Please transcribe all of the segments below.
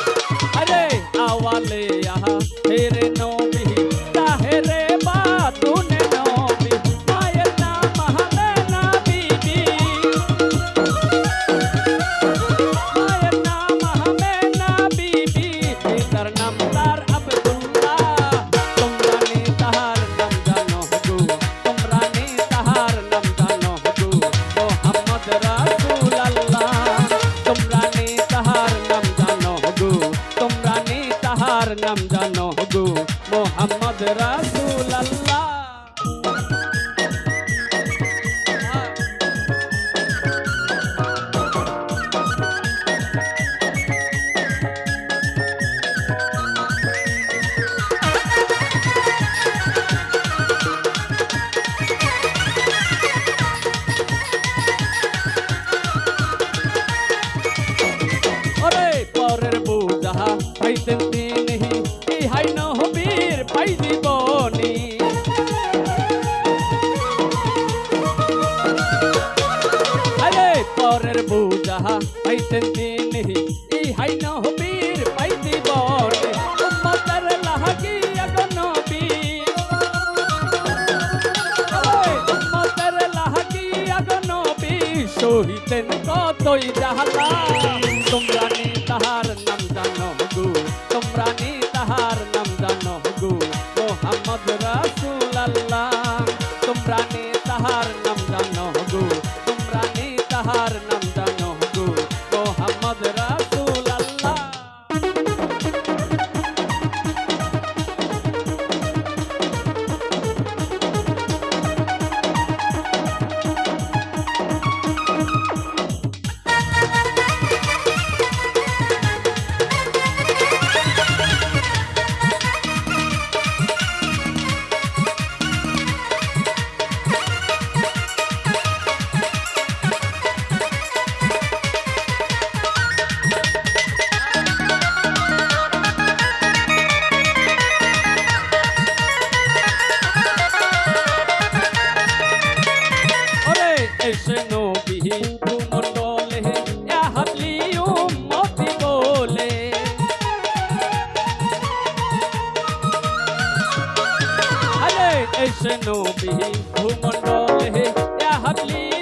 अरे आवाले यहाँ तेरे नौ भी रे बातू ने नो भी मायना महाना बीबी मायना महाना बीबी इधर नमदार अब तुमरा तुमरा ने तहार नमदानो हु तुमरा ने तहार नमदानो हु हम নাম জানো গো? মোহাম্মদ রাসুল পাই জীবনী পরের বুঝা পাইতেন ऐसे नो भी घूमन डोले या हबली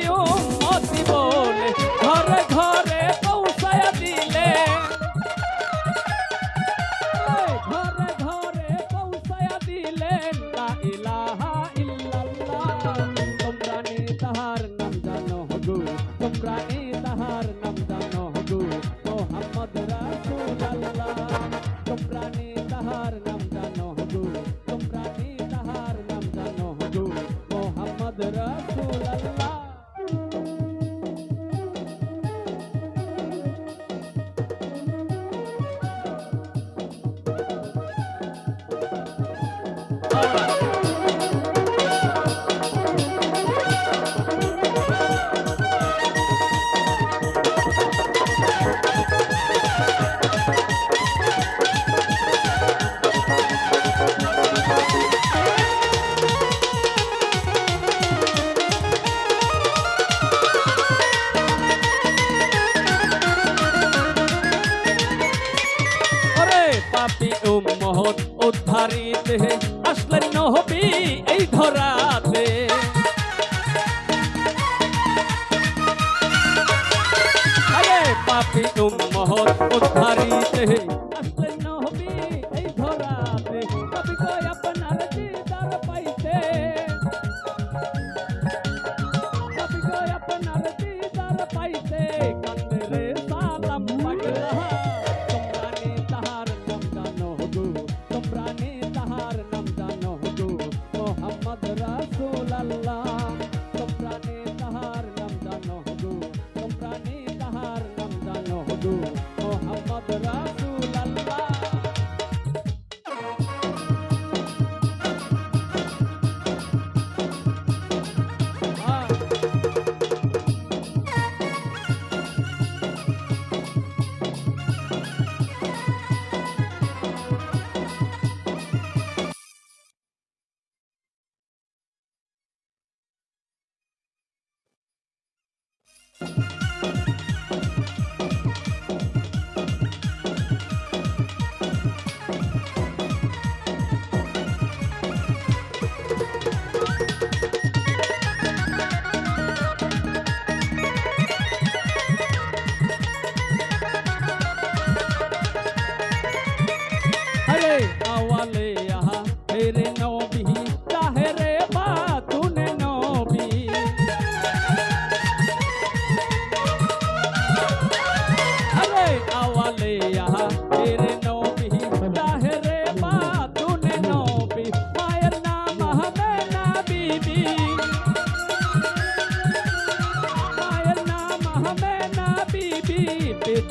হবি এই ধরাতে। পাপি উম্মহত উদ্ধারিতে।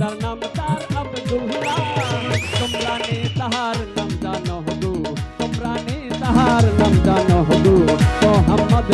তাহার নাম তার আবদুল্লাহ তোমরা নে তাহার নাম জানো হদু তোমরা নে তাহার নাম জানো হদু মোহাম্মদ